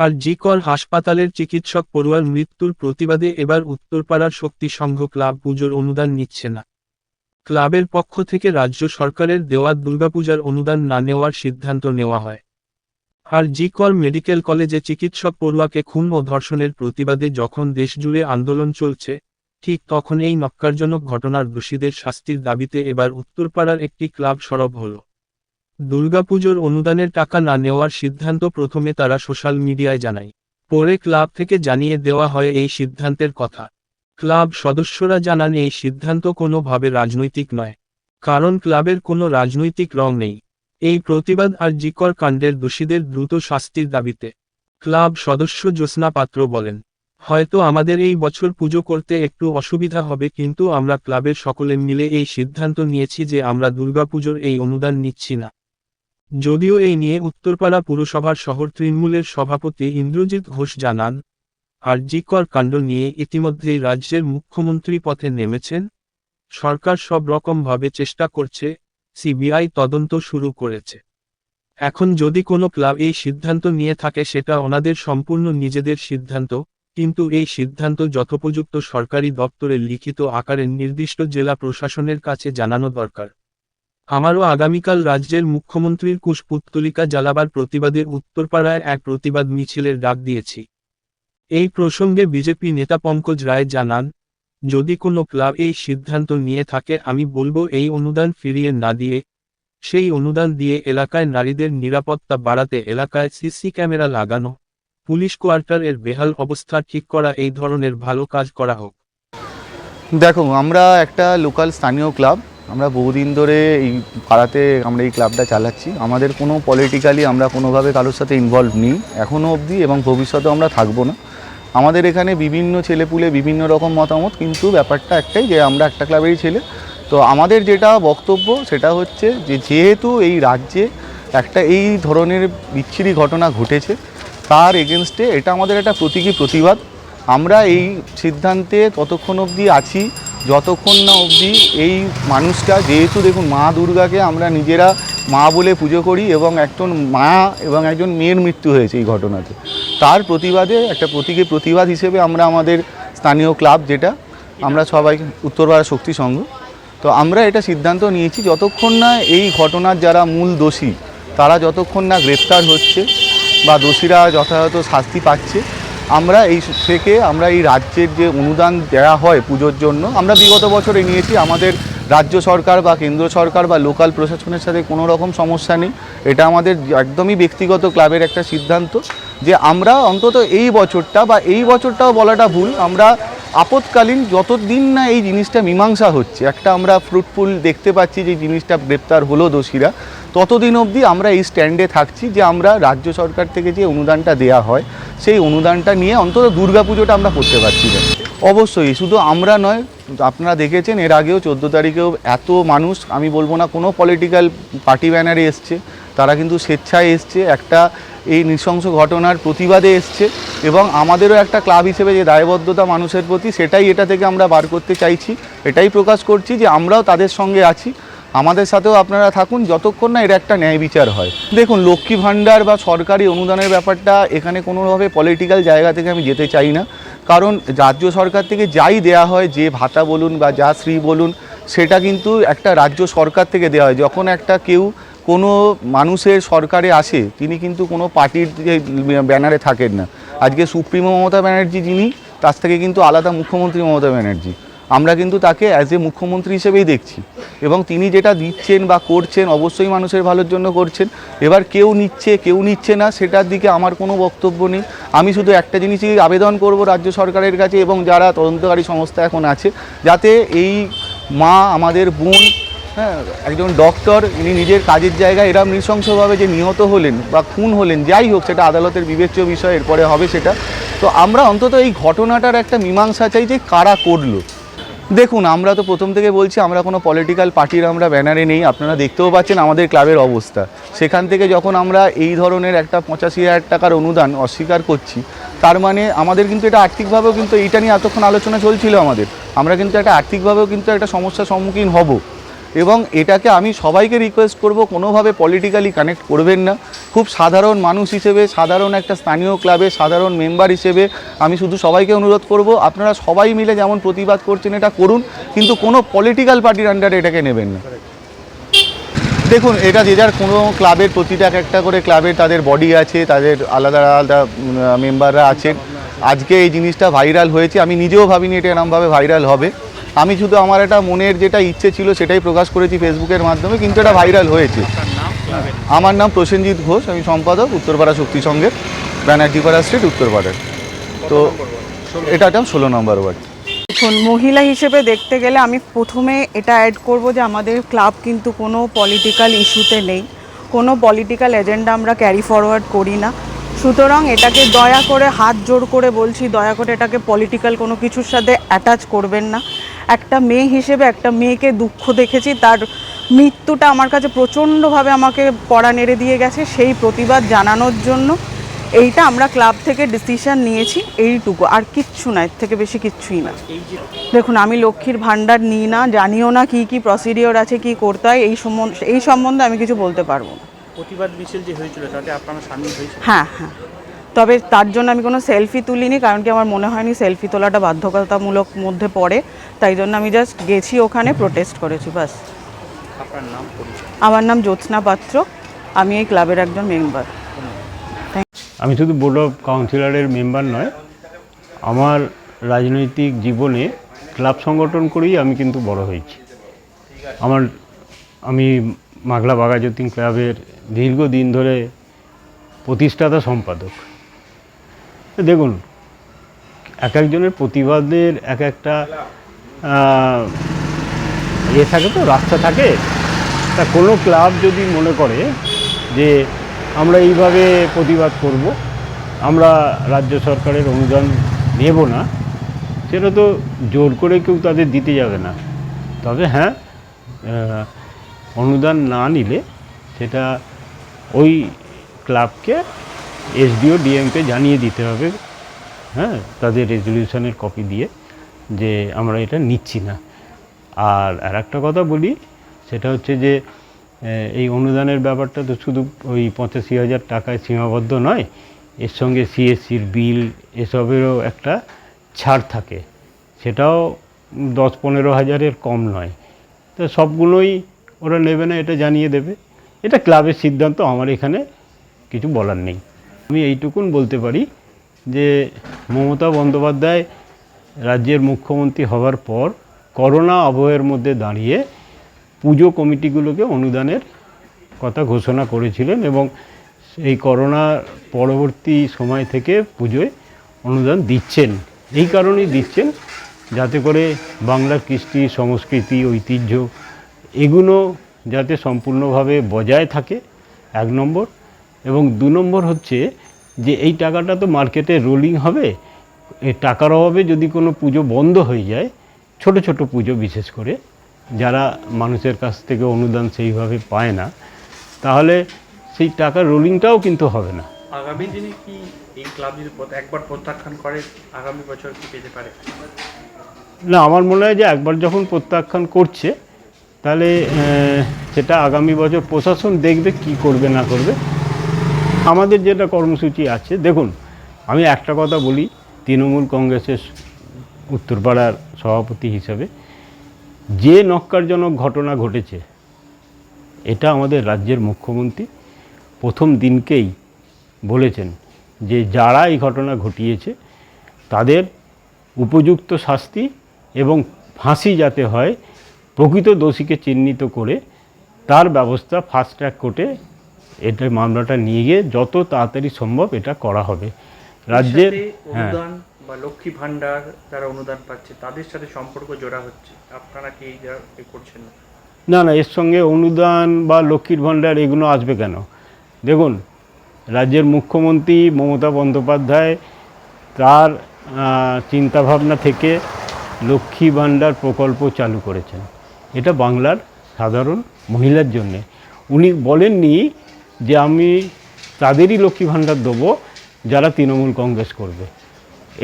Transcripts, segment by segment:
আর জিকর হাসপাতালের চিকিৎসক পড়ুয়ার মৃত্যুর প্রতিবাদে এবার উত্তরপাড়ার শক্তি সংঘ ক্লাব পুজোর অনুদান নিচ্ছে না। ক্লাবের পক্ষ থেকে রাজ্য সরকারের দেওয়া দুর্গাপূজার অনুদান না নেওয়ার সিদ্ধান্ত নেওয়া হয়। আর জিকর মেডিকেল কলেজে চিকিৎসক পড়ুয়াকে খুন ও ধর্ষণের প্রতিবাদে যখন দেশজুড়ে আন্দোলন চলছে, ঠিক তখন এই নক্কারজনক ঘটনার দোষীদের শাস্তির দাবিতে এবার উত্তরপাড়ার একটি ক্লাব সরব হলো। দুর্গাপুজোর অনুদানের টাকা না নেওয়ার সিদ্ধান্ত প্রথমে তারা সোশ্যাল মিডিয়ায় জানায়। পরে ক্লাব থেকে জানিয়ে দেওয়া হয় এই সিদ্ধান্তের কথা। ক্লাব সদস্যরা জানান এই সিদ্ধান্ত কোনোভাবে রাজনৈতিক নয়। কারণ ক্লাবের কোনো রাজনৈতিক রং নেই। এই প্রতিবাদ আর জিকর কাণ্ডের দোষীদের দ্রুত শাস্তির দাবিতে। ক্লাব সদস্য জ্যোৎস্না পাত্র বলেন, হয়তো আমাদের এই বছর পুজো করতে একটু অসুবিধা হবে, কিন্তু আমরা ক্লাবের সকলে মিলে এই সিদ্ধান্ত নিয়েছি যে আমরা দুর্গাপুজোর এই অনুদান নিচ্ছি না। যদিও এই নিয়ে উত্তরপাড়া পুরসভার শহর তৃণমূলের সভাপতি ইন্দ্রজিৎ ঘোষ জানান আর আরজিকর কাণ্ড নিয়ে ইতিমধ্যেই রাজ্যের মুখ্যমন্ত্রী পথে নেমেছেন। সরকার সব রকমভাবে চেষ্টা করছে, সিবিআই তদন্ত শুরু করেছে। এখন যদি কোনো ক্লাব এই সিদ্ধান্ত নিয়ে থাকে সেটা ওনাদের সম্পূর্ণ নিজেদের সিদ্ধান্ত, কিন্তু এই সিদ্ধান্ত যথোপযুক্ত সরকারি দপ্তরে লিখিত আকারে নির্দিষ্ট জেলা প্রশাসনের কাছে জানানো দরকার। আমারও আগামীকাল রাজ্যের মুখ্যমন্ত্রীর কুশপুত্তলিকা জ্বালাবার প্রতিবাদে উত্তরপাড়ায় এক প্রতিবাদ মিছিলের ডাক দিয়েছি। এই প্রসঙ্গে বিজেপি নেতা পঙ্কজ রায় জানান, যদি কোনো ক্লাব এই সিদ্ধান্ত নিয়ে থাকে, আমি বলব এই অনুদান ফিরিয়ে না দিয়ে, সেই অনুদান দিয়ে এলাকায় নারীদের নিরাপত্তা বাড়াতে এলাকায় সিসি ক্যামেরা লাগানো, পুলিশ কোয়ার্টার এর বেহাল অবস্থা ঠিক করা, এই ধরনের ভালো কাজ করা হোক। দেখো, আমরা একটা লোকাল স্থানীয় ক্লাব আমরা বহুদিন ধরে এই পাড়াতে আমরা এই ক্লাবটা চালাচ্ছি। আমাদের কোনো পলিটিক্যালি আমরা কোনোভাবে কারোর সাথে ইনভলভ নেই। এখনও অবধি এবং ভবিষ্যতেও আমরা থাকব না। আমাদের এখানে বিভিন্ন ছেলেপুলে বিভিন্ন রকম মতামত, কিন্তু ব্যাপারটা একটাই যে আমরা একটা ক্লাবেরই ছেলে। তো আমাদের যেটা বক্তব্য সেটা হচ্ছে যে যেহেতু এই রাজ্যে একটা এই ধরনের বিচ্ছিরি ঘটনা ঘটেছে, তার এগেনস্টে এটা আমাদের একটা প্রতীকী প্রতিবাদ। আমরা এই সিদ্ধান্তে ততক্ষণ অবধি আছি। যতক্ষণ না অবধি এই মানুষটা, যেহেতু দেখুন মা দুর্গাকে আমরা নিজেরা মা বলে পুজো করি এবং একজন মা এবং একজন মেয়ের মৃত্যু হয়েছে এই ঘটনাতে, তার প্রতিবাদে একটা প্রতীকী প্রতিবাদ হিসেবে আমরা আমাদের স্থানীয় ক্লাব যেটা, আমরা সবাই উত্তরপাড়া শক্তি সংঘ, তো আমরা এটা সিদ্ধান্ত নিয়েছি যতক্ষণ না এই ঘটনার যারা মূল দোষী, তারা যতক্ষণ না গ্রেপ্তার হচ্ছে বা দোষীরা যথাযথ শাস্তি পাচ্ছে আমরা এই থেকে আমরা এই রাজ্যের যে অনুদান দেওয়া হয় পুজোর জন্য, আমরা বিগত বছরে নিয়েছি। আমাদের রাজ্য সরকার বা কেন্দ্র সরকার বা লোকাল প্রশাসনের সাথে কোনো রকম সমস্যা নেই। এটা আমাদের একদমই ব্যক্তিগত ক্লাবের একটা সিদ্ধান্ত যে আমরা অন্তত এই বছরটা বা এই বছরটাও বলাটা ভুল। আমরা আপৎকালীন যতদিন না এই জিনিসটা মীমাংসা হচ্ছে, একটা আমরা ফ্রুটফুল দেখতে পাচ্ছি যে জিনিসটা গ্রেপ্তার হলো দোষীরা, ততদিন অবধি আমরা এই স্ট্যান্ডে থাকছি যে আমরা রাজ্য সরকার থেকে যে অনুদানটা দেয়া হয়, সেই অনুদানটা নিয়ে অন্তত দুর্গাপুজোটা আমরা করতে পারছি না। অবশ্যই শুধু আমরা নয়, আপনারা দেখেছেন এর আগেও চোদ্দ তারিখেও এত মানুষ, আমি বলব না কোনো পলিটিক্যাল পার্টি ব্যানারে এসছে তারা কিন্তু স্বেচ্ছায় এসছে, একটা এই নৃশংস ঘটনার প্রতিবাদে এসছে এবং আমাদেরও একটা ক্লাব হিসেবে যে দায়বদ্ধতা মানুষের প্রতি সেটাই এটা থেকে আমরা বার করতে চাইছি। এটাই প্রকাশ করছি যে আমরাও তাদের সঙ্গে আছি। আমাদের সাথেও আপনারা থাকুন, যতক্ষণ না এর একটা ন্যায় বিচার হয়। দেখুন, লক্ষ্মী ভাণ্ডার বা সরকারি অনুদানের ব্যাপারটা এখানে কোনোভাবে পলিটিক্যাল জায়গা থেকে আমি যেতে চাই না। কারণ রাজ্য সরকার থেকে যাই দেয়া হয়, যে ভাতা বলুন বা যা শ্রী বলুন, সেটা কিন্তু একটা রাজ্য সরকার থেকে দেওয়া হয়। যখন একটা কেউ কোনো মানুষের সরকারে আসে, তিনি কিন্তু কোনো পার্টির ব্যানারে থাকেন না। আজকে সুপ্রিমো মমতা ব্যানার্জি যিনি, তার থেকে কিন্তু আলাদা মুখ্যমন্ত্রী মমতা ব্যানার্জি। আমরা কিন্তু তাকে অ্যাজ এ মুখ্যমন্ত্রী হিসেবেই দেখছি। এবং তিনি যেটা দিচ্ছেন বা করছেন, অবশ্যই মানুষের ভালোর জন্য করছেন। এবার কেউ নিচ্ছে কেউ নিচ্ছে না, সেটার দিকে আমার কোনো বক্তব্য নেই। আমি শুধু একটা জিনিসই আবেদন করব রাজ্য সরকারের কাছে এবং যারা তদন্তকারী সংস্থা এখন আছে, যাতে এই মা, আমাদের বোন হ্যাঁ একজন ডক্টর ইনি নিজের কাজের জায়গায় এরা নৃশংসভাবে যে নিহত হলেন বা খুন হলেন, যাই হোক, সেটা আদালতের বিবেচ্য বিষয়, এরপরে হবে সেটা। তো আমরা অন্তত এই ঘটনাটার একটা মীমাংসা চাই যে কারা করল। দেখুন, আমরা তো প্রথম থেকে বলছি, আমরা কোনো পলিটিক্যাল পার্টির আমরা ব্যানারে নেই, আপনারা দেখতেও পাচ্ছেন আমাদের ক্লাবের অবস্থা। সেখান থেকে যখন আমরা এই ধরনের একটা পঁচাশি হাজার টাকার অনুদান অস্বীকার করছি, তার মানে আমাদের কিন্তু এটা আর্থিকভাবেও কিন্তু এইটা নিয়ে এতক্ষণ আলোচনা চলছিল আমাদের। আমরা কিন্তু একটা আর্থিকভাবেও কিন্তু একটা সমস্যার সম্মুখীন হব। এবং এটাকে আমি সবাইকে রিকোয়েস্ট করব, কোনোভাবে পলিটিক্যালি কানেক্ট করবেন না। খুব সাধারণ মানুষ হিসেবে, সাধারণ একটা স্থানীয় ক্লাবে সাধারণ মেম্বার হিসেবে আমি শুধু সবাইকে অনুরোধ করব, আপনারা সবাই মিলে যেমন প্রতিবাদ করছেন এটা করুন, কিন্তু কোনো পলিটিক্যাল পার্টির আন্ডারে এটাকে নেবেন না। দেখুন, এটা যে যার কোনো ক্লাবের প্রতিটা এক একটা করে ক্লাবের তাদের বডি আছে, তাদের আলাদা আলাদা মেম্বাররা আছেন। আজকে এই জিনিসটা ভাইরাল হয়েছে, আমি নিজেও ভাবিনি এটা এরমভাবে ভাইরাল হবে। আমি শুধু আমার একটা মনের যেটা ইচ্ছে ছিল সেটাই প্রকাশ করেছি ফেসবুকের মাধ্যমে, কিন্তু এটা ভাইরাল হয়েছে। আমার নাম প্রসেনজিৎ ঘোষ, আমি সম্পাদক উত্তরপাড়া শক্তি সংঘের ব্যানার্জিপাড়া স্ট্রিট উত্তরপাড়ার। তো এটা একটা ষোলো নম্বর ওয়ার্ড। দেখুন, মহিলা হিসেবে দেখতে গেলে আমি প্রথমে এটা অ্যাড করব যে আমাদের ক্লাব কিন্তু কোনো পলিটিক্যাল ইস্যুতে নেই। কোনো পলিটিক্যাল এজেন্ডা আমরা ক্যারি ফরওয়ার্ড করি না। সুতরাং এটাকে দয়া করে, হাত জোর করে বলছি, দয়া করে এটাকে পলিটিক্যাল কোনো কিছুর সাথে অ্যাটাচ করবেন না। একটা মেয়ে হিসেবে একটা মেয়েকে দুঃখ দেখেছি তার মৃত্যুটা আমার কাছে প্রচণ্ডভাবে আমাকে পড়া নেড়ে দিয়ে গেছে সেই প্রতিবাদ জানানোর জন্য। এইটা আমরা ক্লাব থেকে ডিসিশন নিয়েছি এইটুকু আর কিচ্ছু না এর থেকে বেশি কিচ্ছুই না। দেখুন আমি লক্ষ্মীর ভাণ্ডার নিই না জানিও না কি কি প্রসিডিওর আছে কি করতে হয় এই সম্বন্ধে এই সম্বন্ধে আমি কিছু বলতে পারব না। প্রতিবাদ মিছিল যে হয়েছিল তাতে আপনারা সামিল হয়েছে হ্যাঁ হ্যাঁ। তবে তার জন্য আমি কোনো সেলফি তুলিনি কারণ কি আমার মনে হয়নি সেলফি তোলাটা বাধ্যকতামূলক মধ্যে পড়ে। তাই জন্য আমি জাস্ট গেছি ওখানে প্রোটেস্ট করেছি বাস। আপনার নাম পরিচয়? আমার নাম জ্যোৎস্না পাত্র। আমি এই ক্লাবের একজন মেম্বার আমি শুধু বোর্ড অফ কাউন্সিলরের মেম্বার নয় আমার রাজনৈতিক জীবনে ক্লাব সংগঠন করেই আমি কিন্তু বড় হয়েছি। আমার আমি মাগলা বাগাযতীন ক্লাবের দীর্ঘদিন ধরে প্রতিষ্ঠাতা সম্পাদক। দেখুন, এক একজনের প্রতিবাদের এক একটা ইয়ে থাকে তো, রাস্তা থাকে। তা কোনো ক্লাব যদি মনে করে যে আমরা এইভাবে প্রতিবাদ করব, আমরা রাজ্য সরকারের অনুদান নেব না, সেটা তো জোর করে কেউ তাদের দিতে যাবে না। তবে হ্যাঁ অনুদান না নিলে সেটা ওই ক্লাবকে এসডিও, ডিএমকে জানিয়ে দিতে হবে হ্যাঁ তাদের রেজলিউশনের কপি দিয়ে যে আমরা এটা নিচ্ছি না। আর আর একটা কথা বলি, সেটা হচ্ছে যে এই অনুদানের ব্যাপারটা তো শুধু ওই পঁচাশি হাজার টাকায় সীমাবদ্ধ নয়, এর সঙ্গে সিএসসির বিল, এসবেরও একটা ছাড় থাকে। সেটাও দশ পনেরো হাজারের কম নয়। তো সবগুলোই ওরা নেবে না, এটা জানিয়ে দেবে। এটা ক্লাবের সিদ্ধান্ত, আমার এখানে কিছু বলার নেই। আমি এইটুকুন বলতে পারি যে মমতা বন্দ্যোপাধ্যায় রাজ্যের মুখ্যমন্ত্রী হওয়ার পর করোনা আবহের মধ্যে দাঁড়িয়ে পুজো কমিটিগুলোকে অনুদানের কথা ঘোষণা করেছিলেন এবং এই করোনা পরবর্তী সময় থেকে পুজোয় অনুদান দিচ্ছেন। এই কারণেই দিচ্ছেন যাতে করে বাংলার কৃষ্টি, সংস্কৃতি, ঐতিহ্য এগুলো যাতে সম্পূর্ণভাবে বজায় থাকে। এক নম্বর। এবং দু নম্বর হচ্ছে যে এই টাকাটা তো মার্কেটে রোলিং হবে এই টাকার অভাবে যদি কোনো পুজো বন্ধ হয়ে যায় ছোট ছোট পুজো বিশেষ করে যারা মানুষের কাছ থেকে অনুদান সেইভাবে পায় না তাহলে সেই টাকার রোলিংটাও কিন্তু হবে না। আগামী দিনে কি এই ক্লাব যদি একবার প্রত্যাখ্যান করে আগামী বছর কি পেতে পারে? না আমার মনে হয় যে একবার যখন প্রত্যাখ্যান করছে তাহলে সেটা আগামী বছর প্রশাসন দেখবে কি করবে না করবে। আমাদের যেটা কর্মসূচি আছে, দেখুন, আমি একটা কথা বলি, তৃণমূল কংগ্রেসের উত্তরপাড়ার সভাপতি হিসাবে, যে নক্কারজনক ঘটনা ঘটেছে, এটা আমাদের রাজ্যের মুখ্যমন্ত্রী প্রথম দিনকেই বলেছেন যে যারা এই ঘটনা ঘটিয়েছে, তাদের উপযুক্ত শাস্তি এবং ফাঁসি যাতে হয়, প্রকৃত দোষীকে চিহ্নিত করে তার ব্যবস্থা ফাস্ট ট্র্যাক কোর্টে এটা মামলাটা নিয়ে গিয়ে যত তাড়াতাড়ি সম্ভব এটা করা হবে। রাজ্যের হ্যাঁ। অনুদান বা লক্ষ্মী ভান্ডার যারা অনুদান পাচ্ছে তাদের সাথে সম্পর্ক জোড়া হচ্ছে। আপনারা কি এই করছেন না? না না এর সঙ্গে অনুদান বা লক্ষ্মীর ভাণ্ডার এগুলো আসবে কেন? দেখুন রাজ্যের মুখ্যমন্ত্রী মমতা বন্দ্যোপাধ্যায় তার চিন্তাভাবনা থেকে লক্ষ্মী ভাণ্ডার প্রকল্প চালু করেছেন। এটা বাংলার সাধারণ মহিলার জন্যে। উনি বলেননি যে আমি তাদেরই লক্ষ্মী ভাণ্ডার দেবো, যারা তৃণমূল কংগ্রেস করবে।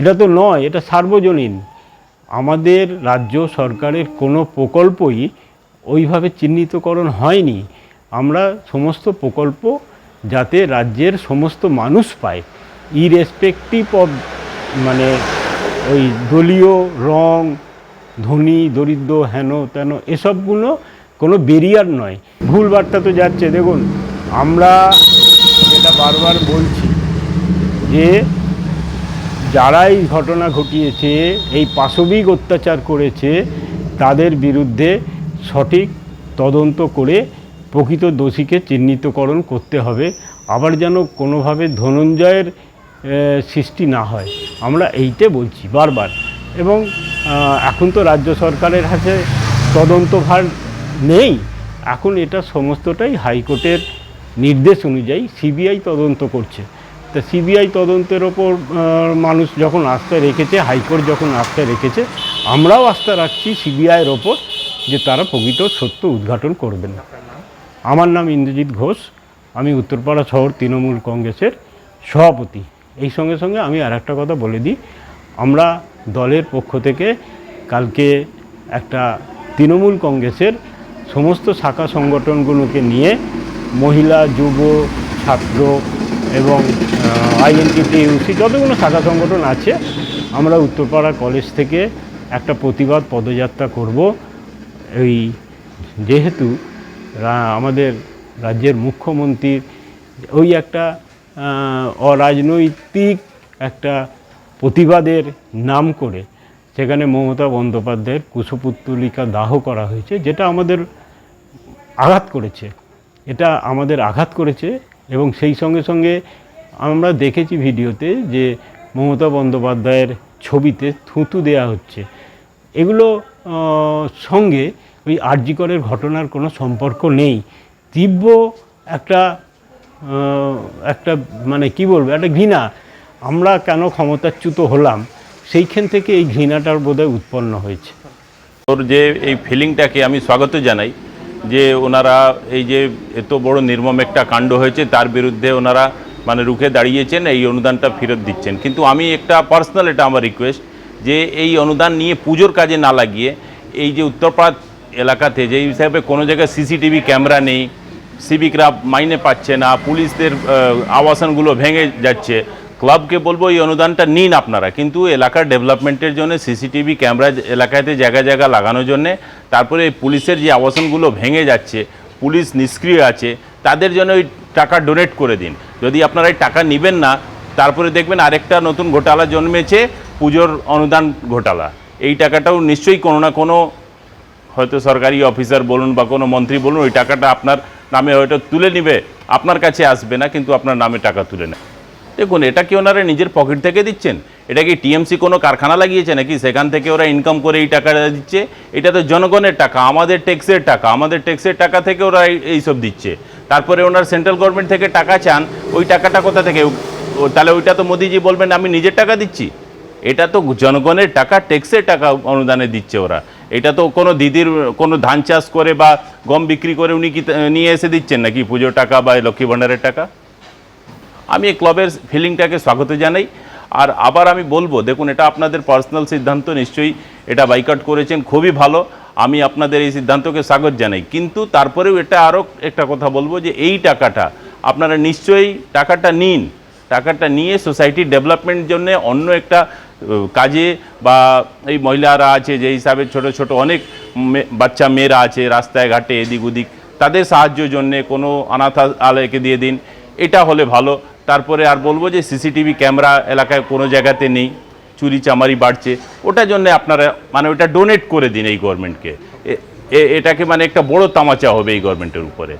এটা তো নয়, এটা সার্বজনীন। আমাদের রাজ্য সরকারের কোনো প্রকল্পই ওইভাবে চিহ্নিতকরণ হয়নি। আমরা সমস্ত প্রকল্প যাতে রাজ্যের সমস্ত মানুষ পায়। ইরেসপেক্টিভ অফ মানে ওই দলীয় রং, ধনী, দরিদ্র হেন তেন এসবগুলো কোনো বেরিয়ার নয়। ভুল বার্তা তো যাচ্ছে, দেখুন। আমরা যেটা বারবার বলছি যে যারা এই ঘটনা ঘটিয়েছে, এই পাশবিক অত্যাচার করেছে, তাদের বিরুদ্ধে সঠিক তদন্ত করে প্রকৃত দোষীকে চিহ্নিতকরণ করতে হবে। আবার যেন কোনোভাবে ধনঞ্জয়ের সৃষ্টি না হয়। আমরা এইটা বলছি বারবার। এবং এখন তো রাজ্য সরকারের কাছে তদন্তভার নেই। এখন এটা সমস্তটাই হাইকোর্টের নির্দেশ অনুযায়ী সিবিআই তদন্ত করছে। তা সিবিআই তদন্তের ওপর মানুষ যখন আস্থা রেখেছে, হাইকোর্ট যখন আস্থা রেখেছে, আমরাও আস্থা রাখছি সিবিআইয়ের ওপর যে তারা প্রকৃত সত্য উদ্ঘাটন করবেন। আমার নাম ইন্দ্রজিৎ ঘোষ, আমি উত্তরপাড়া শহর তৃণমূল কংগ্রেসের সভাপতি। এই সঙ্গে সঙ্গে আমি আর একটা কথা বলে দিই, আমরা দলের পক্ষ থেকে কালকে একটা তৃণমূল কংগ্রেসের সমস্ত শাখা সংগঠনগুলোকে নিয়ে মহিলা, যুব, ছাত্র এবং আইএনটিটি ইউসি যতগুলো শাখা সংগঠন আছে, আমরা উত্তরপাড়া কলেজ থেকে একটা প্রতিবাদ পদযাত্রা করব। এই যেহেতু আমাদের রাজ্যের মুখ্যমন্ত্রীর ওই একটা অরাজনৈতিক একটা প্রতিবাদের নাম করে সেখানে মমতা বন্দ্যোপাধ্যায়ের কুশপুত্তলিকা দাহ করা হয়েছে, যেটা আমাদের আঘাত করেছে। এটা আমাদের আঘাত করেছে এবং সেই সঙ্গে সঙ্গে আমরা দেখেছি ভিডিওতে যে মমতা বন্দ্যোপাধ্যায়ের ছবিতে থুতু দেয়া হচ্ছে। এগুলো সঙ্গে ওই আরজিকরের ঘটনার কোনো সম্পর্ক নেই। তীব্র একটা একটা মানে কি বলব, একটা ঘৃণা। আমরা কেন ক্ষমতাচ্যুত হলাম? সেইখান থেকে এই ঘৃণাটার বোধহয় উৎপন্ন হয়েছে। ওর যে এই ফিলিংটাকে আমি স্বাগত জানাই। যে ওনারা এই যে এত বড় নির্মম একটা কাণ্ড হয়েছে, তার বিরুদ্ধে ওনারা মানে রুখে দাঁড়িয়েছেন, এই অনুদানটা ফেরত দিচ্ছেন। কিন্তু আমি একটা পার্সোনাল এটা আমার রিকোয়েস্ট যে এই অনুদান নিয়ে পুজোর কাজে না লাগিয়ে এই যে উত্তরপাড়া এলাকাতে যে হিসাবে কোনো জায়গায় সিসিটিভি ক্যামেরা নেই সিভিকরা মাইনে পাচ্ছে না, পুলিশদের আবাসনগুলো ভেঙে যাচ্ছে ক্লাবকে বলব এই অনুদানটা নিন আপনারা। কিন্তু এলাকার ডেভেলপমেন্টের জন্য সিসিটিভি ক্যামেরা এলাকাতে জায়গা জায়গা লাগানোর জন্যে তারপরে পুলিশের যে আবাসনগুলো ভেঙে যাচ্ছে, পুলিশ নিষ্ক্রিয় আছে, তাদের জন্য ওই টাকা ডোনেট করে দিন। যদি আপনারা এই টাকা নেবেন না, তারপরে দেখবেন আরেকটা নতুন ঘোটালা জন্মেছে, পুজোর অনুদান ঘোটালা। এই টাকাটাও নিশ্চয়ই কোনো না কোনো হয়তো সরকারি অফিসার বলুন বা কোনো মন্ত্রী বলুন, ওই টাকাটা আপনার নামে হয়তো তুলে নিবে। আপনার কাছে আসবে না, কিন্তু আপনার নামে টাকা তুলে নেয়। দেখুন, এটা কি ওনারা নিজের পকেট থেকে দিচ্ছেন? এটা কি টিএমসি কোনো কারখানা লাগিয়েছে নাকি? সেখান থেকে ওরা ইনকাম করে এই টাকাটা দিচ্ছে? এটা তো জনগণের টাকা, আমাদের ট্যাক্সের টাকা, আমাদের ট্যাক্সের টাকা থেকে ওরা এই- এইসব দিচ্ছে। তারপরে ওনার সেন্ট্রাল গভর্নমেন্ট থেকে টাকা চান, ওই টাকাটা কোথা থেকে? তাহলে ওইটা তো মোদিজি বলবেন, আমি নিজের টাকা দিচ্ছি। এটা তো জনগণের টাকা ট্যাক্সের টাকা অনুদানে দিচ্ছে ওরা। এটা তো কোনো দিদির, কোনো ধান চাষ করে বা গম বিক্রি করে উনি কি, নিয়ে এসে দিচ্ছেন নাকি পুজোর টাকা বা লক্ষ্মী ভাণ্ডারের টাকা? আমি এই ক্লাবের ফিলিংটাকে স্বাগত জানাই। আর আবার আমি বলব, দেখুন, এটা আপনাদের পার্সোনাল সিদ্ধান্ত, নিশ্চয়ই এটা বাইকাট করেছেন, খুবই ভালো। আমি আপনাদের এই সিদ্ধান্তকে স্বাগত জানাই। কিন্তু তারপরেও এটা আরও একটা কথা বলব যে এই টাকাটা, আপনারা নিশ্চয়ই টাকাটা নিন। টাকাটা নিয়ে সোসাইটির ডেভেলপমেন্ট জন্য অন্য একটা কাজে বা এই মহিলারা আছে, যে হিসাবে ছোট ছোট অনেক বাচ্চা মেয়েরা আছে, রাস্তায়, ঘাটে এদিক ওদিক তাদের সাহায্যের জন্যে কোনো অনাথ আলয়কে দিয়ে দিন। এটা হলে ভালো। তারপরে আর বলব যে সিসিটিভি ক্যামেরা এলাকায় কোনো জায়গাতে নেই, চুরি চামারি বাড়ছে। ওটার জন্য আপনারা মানে ওটা ডোনেট করে দিন এই গভর্নমেন্টকে এটাকে মানে একটা বড় তামাচা হবে এই গভর্নমেন্টের উপরে।